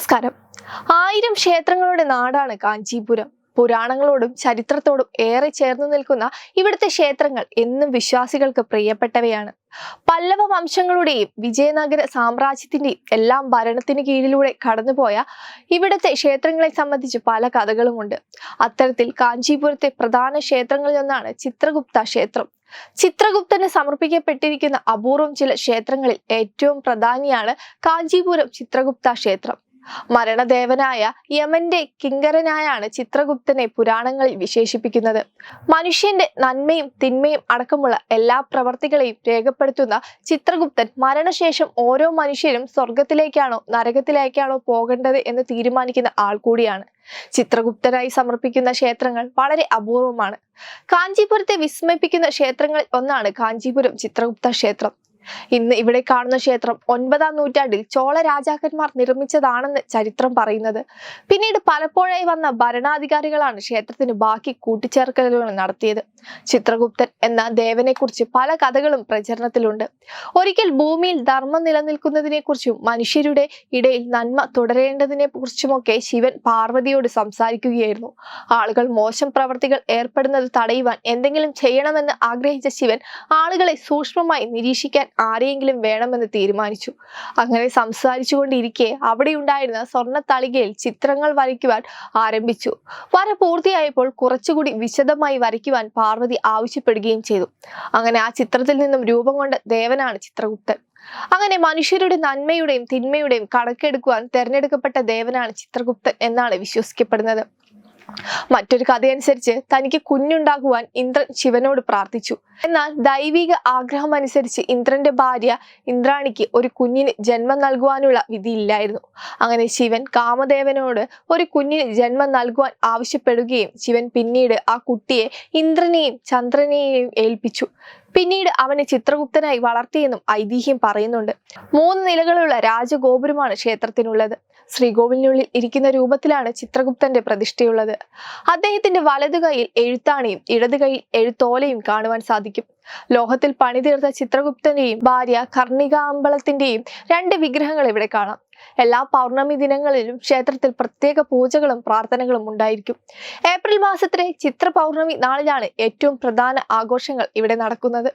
നമസ്കാരം. ആയിരം ക്ഷേത്രങ്ങളുടെ നാടാണ് കാഞ്ചീപുരം. പുരാണങ്ങളോടും ചരിത്രത്തോടും ഏറെ ചേർന്നു നിൽക്കുന്ന ഇവിടുത്തെ ക്ഷേത്രങ്ങൾ എന്നും വിശ്വാസികൾക്ക് പ്രിയപ്പെട്ടവയാണ്. പല്ലവ വംശങ്ങളുടെയും വിജയനഗര സാമ്രാജ്യത്തിന്റെയും എല്ലാം ഭരണത്തിന് കീഴിലൂടെ കടന്നുപോയ ഇവിടുത്തെ ക്ഷേത്രങ്ങളെ സംബന്ധിച്ച് പല കഥകളുമുണ്ട്. അത്തരത്തിൽ കാഞ്ചീപുരത്തെ പ്രധാന ക്ഷേത്രങ്ങളിൽ ഒന്നാണ് ചിത്രഗുപ്ത ക്ഷേത്രം. ചിത്രഗുപ്തന് സമർപ്പിക്കപ്പെട്ടിരിക്കുന്ന അപൂർവം ചില ക്ഷേത്രങ്ങളിൽ ഏറ്റവും പ്രധാനിയാണ് കാഞ്ചീപുരം ചിത്രഗുപ്ത ക്ഷേത്രം. മരണദേവനായ യമന്റെ കിങ്കരനായാണ് ചിത്രഗുപ്തനെ പുരാണങ്ങളിൽ വിശേഷിപ്പിക്കുന്നത്. മനുഷ്യന്റെ നന്മയും തിന്മയും അടക്കമുള്ള എല്ലാ പ്രവർത്തികളെയും രേഖപ്പെടുത്തുന്ന ചിത്രഗുപ്തൻ മരണശേഷം ഓരോ മനുഷ്യരും സ്വർഗത്തിലേക്കാണോ നരകത്തിലേക്കാണോ പോകേണ്ടത് എന്ന് തീരുമാനിക്കുന്ന ആൾ കൂടിയാണ്. ചിത്രഗുപ്തനായി സമർപ്പിക്കുന്ന ക്ഷേത്രങ്ങൾ വളരെ അപൂർവമാണ്. കാഞ്ചീപുരത്തെ വിസ്മയിപ്പിക്കുന്ന ക്ഷേത്രങ്ങളിൽ ഒന്നാണ് കാഞ്ചീപുരം ചിത്രഗുപ്ത ക്ഷേത്രം. ഇന്ന് ഇവിടെ കാണുന്ന ക്ഷേത്രം ഒൻപതാം നൂറ്റാണ്ടിൽ ചോള രാജാക്കന്മാർ നിർമ്മിച്ചതാണെന്ന് ചരിത്രം പറയുന്നത്. പിന്നീട് പലപ്പോഴായി വന്ന ഭരണാധികാരികളാണ് ക്ഷേത്രത്തിന് ബാക്കി കൂട്ടിച്ചേർക്കലുകൾ നടത്തിയത്. ചിത്രഗുപ്തൻ എന്ന ദേവനെക്കുറിച്ച് പല കഥകളും പ്രചരണത്തിലുണ്ട്. ഒരിക്കൽ ഭൂമിയിൽ ധർമ്മം നിലനിൽക്കുന്നതിനെ കുറിച്ചും മനുഷ്യരുടെ ഇടയിൽ നന്മ തുടരേണ്ടതിനെ കുറിച്ചുമൊക്കെ ശിവൻ പാർവതിയോട് സംസാരിക്കുകയായിരുന്നു. ആളുകൾ മോശം പ്രവർത്തികൾ ഏർപ്പെടുന്നത് തടയുവാൻ എന്തെങ്കിലും ചെയ്യണമെന്ന് ആഗ്രഹിച്ച ശിവൻ ആളുകളെ സൂക്ഷ്മമായി നിരീക്ഷിക്കാൻ ആരെയെങ്കിലും വേണമെന്ന് തീരുമാനിച്ചു. അങ്ങനെ സംസാരിച്ചുകൊണ്ടിരിക്കെ അവിടെ ഉണ്ടായിരുന്ന സ്വർണ തളികയിൽ ചിത്രങ്ങൾ വരയ്ക്കുവാൻ ആരംഭിച്ചു. വര പൂർത്തിയായപ്പോൾ കുറച്ചുകൂടി വിശദമായി വരയ്ക്കുവാൻ പാർവതി ആവശ്യപ്പെടുകയും ചെയ്തു. അങ്ങനെ ആ ചിത്രത്തിൽ നിന്നും രൂപം കൊണ്ട ദേവനാണ് ചിത്രഗുപ്തൻ. അങ്ങനെ മനുഷ്യരുടെ നന്മയുടെയും തിന്മയുടെയും കണക്കെടുക്കുവാൻ തെരഞ്ഞെടുക്കപ്പെട്ട ദേവനാണ് ചിത്രഗുപ്തൻ എന്നാണ് വിശ്വസിക്കപ്പെടുന്നത്. മറ്റൊരു കഥയനുസരിച്ച് തനിക്ക് കുഞ്ഞുണ്ടാകുവാൻ ഇന്ദ്രൻ ശിവനോട് പ്രാർത്ഥിച്ചു. എന്നാൽ ദൈവിക ആഗ്രഹം അനുസരിച്ച് ഇന്ദ്രന്റെ ഭാര്യ ഇന്ദ്രാണിക്ക് ഒരു കുഞ്ഞിന് ജന്മം നൽകുവാനുള്ള വിധിയില്ലായിരുന്നു അങ്ങനെ ശിവൻ കാമദേവനോട് ഒരു കുഞ്ഞിന് ജന്മം നൽകുവാൻ ആവശ്യപ്പെടുകയും ശിവൻ പിന്നീട് ആ കുട്ടിയെ ഇന്ദ്രനെയും ചന്ദ്രനെയും ഏൽപ്പിച്ചു. പിന്നീട് അവനെ ചിത്രഗുപ്തനായി വളർത്തിയെന്നും ഐതിഹ്യം പറയുന്നുണ്ട്. മൂന്ന് നിലകളുള്ള രാജഗോപുരമാണ് ക്ഷേത്രത്തിനുള്ളത്. ശ്രീകോവിലിനുള്ളിൽ ഇരിക്കുന്ന രൂപത്തിലാണ് ചിത്രഗുപ്തന്റെ പ്രതിഷ്ഠയുള്ളത്. അദ്ദേഹത്തിന്റെ വലതു കൈയിൽ എഴുത്താണിയും ഇടതു കൈയിൽ എഴുത്തോലയും കാണുവാൻ സാധിക്കും. ലോഹത്തിൽ പണിതീർത്ത ചിത്രഗുപ്തന്റെയും ഭാര്യ കർണിക അമ്പലത്തിന്റെയും രണ്ട് വിഗ്രഹങ്ങൾ ഇവിടെ കാണാം. എല്ലാ പൗർണമി ദിനങ്ങളിലും ക്ഷേത്രത്തിൽ പ്രത്യേക പൂജകളും പ്രാർത്ഥനകളും ഉണ്ടായിരിക്കും. ഏപ്രിൽ മാസത്തിലെ ചിത്ര പൗർണമി നാളിലാണ് ഏറ്റവും പ്രധാന ആഘോഷങ്ങൾ ഇവിടെ നടക്കുന്നത്.